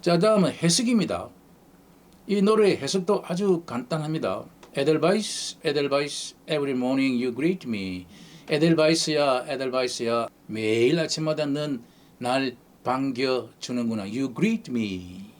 자, 다음은 해석입니다. 이 노래의 해석도 아주 간단합니다. 에델바이스, 에델바이스, every morning you greet me. 에델바이스야, 에델바이스야, 매일 아침마다 넌날 반겨주는구나. You greet me.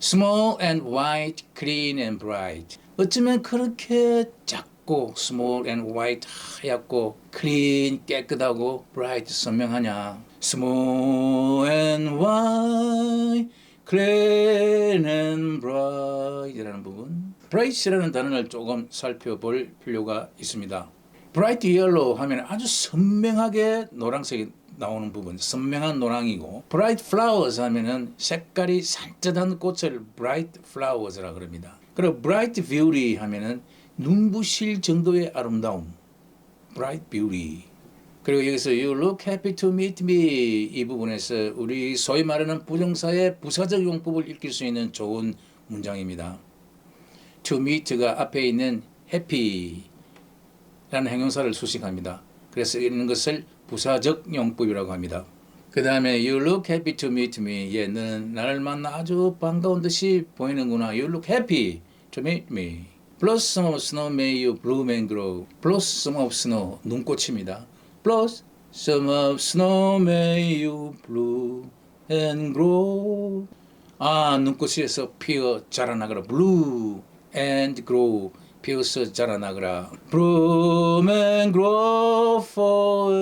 Small and white, clean and bright. 어쩌면 그렇게 작고 small and white 하얗고 clean 깨끗하고 bright 선명하냐. Small and white, clean and bright이라는 부분. bright이라는 단어를 조금 살펴볼 필요가 있습니다. bright yellow 하면 아주 선명하게 노란색이 나오는 부분, 선명한 노랑이고 bright flowers 하면은 색깔이 산뜻한 꽃을 bright flowers라 그럽니다. 그리고 bright beauty 하면은 눈부실 정도의 아름다움, bright beauty. 그리고 여기서 you look happy to meet me 이 부분에서 우리 소위 말하는 부정사의 부사적 용법을 읽을 수 있는 좋은 문장입니다. to meet가 앞에 있는 happy 라는 형용사를 수식합니다. 그래서 이런 것을 부사적 용법이라고 합니다. 그 다음에 You look happy to meet me. 예, 너는 나를 만나 아주 반가운 듯이 보이는구나. You look happy to meet me. Blossom of snow may you bloom and grow. Blossom of snow, 눈꽃입니다. Blossom of snow may you bloom and grow. 아, 눈꽃에서 피어 자라나거라. Blue and grow. 피어서 자라나거라. Bloom and grow forever.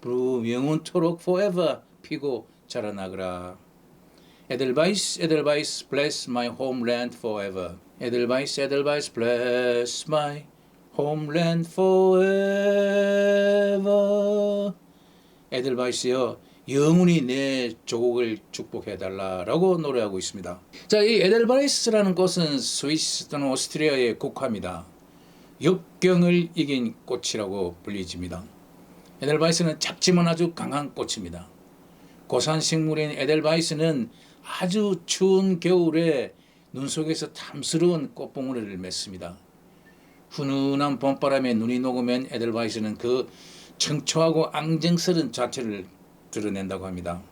bloom 영원토록 forever 피고 자라나거라. 에델바이스 에델바이스 bless my homeland forever. 에델바이스 에델바이스 bless my homeland. 에델바이스여 영원히 내 조국을 축복해 달라라고 노래하고 있습니다. 자, 이 에델바이스라는 곳은 스위스 또는 오스트리아의 국화입니다. 역경을 이긴 꽃이라고 불리집니다. 에델바이스는 작지만 아주 강한 꽃입니다. 고산 식물인 에델바이스는 아주 추운 겨울에 눈 속에서 탐스러운 꽃봉오리를 맺습니다. 훈훈한 봄바람에 눈이 녹으면 에델바이스는 그 청초하고 앙증스런 자체를 드러낸다고 합니다.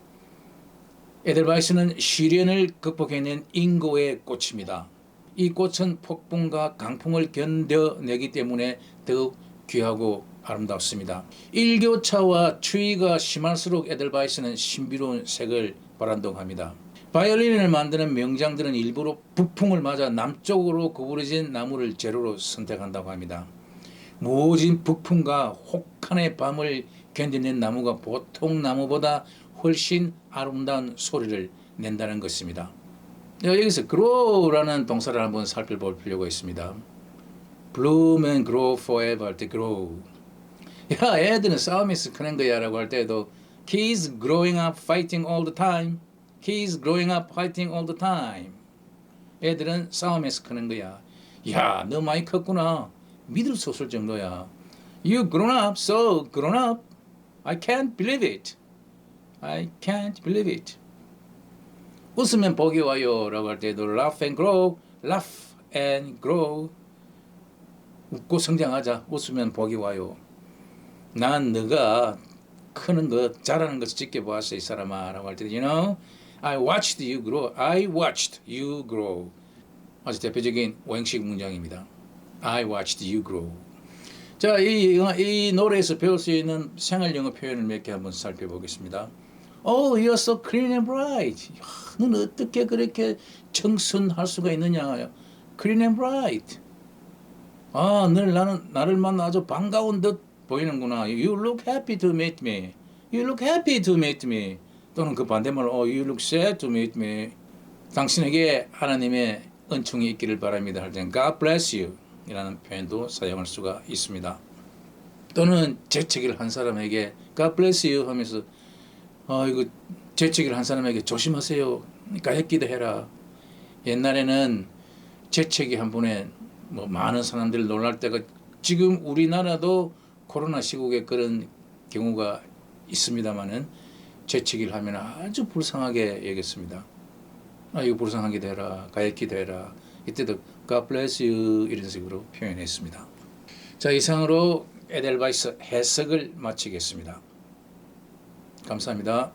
에델바이스는 시련을 극복해낸 인고의 꽃입니다. 이 꽃은 폭풍과 강풍을 견뎌내기 때문에 더욱 귀하고 아름답습니다. 일교차와 추위가 심할수록 에델바이스는 신비로운 색을 발한동합니다. 바이올린을 만드는 명장들은 일부러 북풍을 맞아 남쪽으로 구부러진 나무를 재료로 선택한다고 합니다. 모진 북풍과 혹한의 밤을 견디는 나무가 보통 나무보다 훨씬 아름다운 소리를 낸다는 것입니다. 여기서 grow라는 동사를 한번 살펴볼 필요가 있습니다. bloom and grow forever 할 때 grow. 야, 애들은 싸움에서 크는 거야 라고 할 때도 kids growing up fighting all the time. Kids growing up fighting all the time. 애들은 싸움에서 크는 거야. 야, 너 많이 컸구나. 믿을 수 없을 정도야. You grown up, so grown up. I can't believe it. I can't believe it. 웃으면 복이 와요 라고 할 때도 laugh and grow, laugh and grow. 웃고 성장하자. 웃으면 복이 와요. 난 너가 크는 것, 자라는 것을 지켜보았어 이 사람아 라고 할 때, you know, I watched you grow. I watched you grow. 아주 대표적인 오행식 문장입니다. I watched you grow. 자, 이, 이 노래에서 배울 수 있는 생활 영어 표현을 몇 개 한번 살펴보겠습니다. Oh, you're so clean and bright. 야, 넌 어떻게 그렇게 청순할 수가 있느냐? Clean and bright. 아, 늘 나는 나를 만나 아주 반가운 듯 보이는구나. You look happy to meet me. You look happy to meet me. 또는 그 반대말로 look sad to meet me. 당신에게 하나님의 은총이 있기를 바랍니다. 할 때는 God bless you. 이라는 표현도 사용할 수가 있습니다. 또는 재채기를 한 사람에게 God bless you 하면서 어 이거 재채기를 한 사람에게 조심하세요. 가엾기도 해라. 옛날에는 재채기 한 번에 뭐 많은 사람들이 놀랄 때가 지금 우리나라도 코로나 시국에 그런 경우가 있습니다만은 재채기를 하면 아주 불쌍하게 여겼습니다. 아 이거 불쌍하게 되라, 가엾기 되라. 이때도 God bless you 이런 식으로 표현했습니다. 자 이상으로 에델바이스 해석을 마치겠습니다. 감사합니다.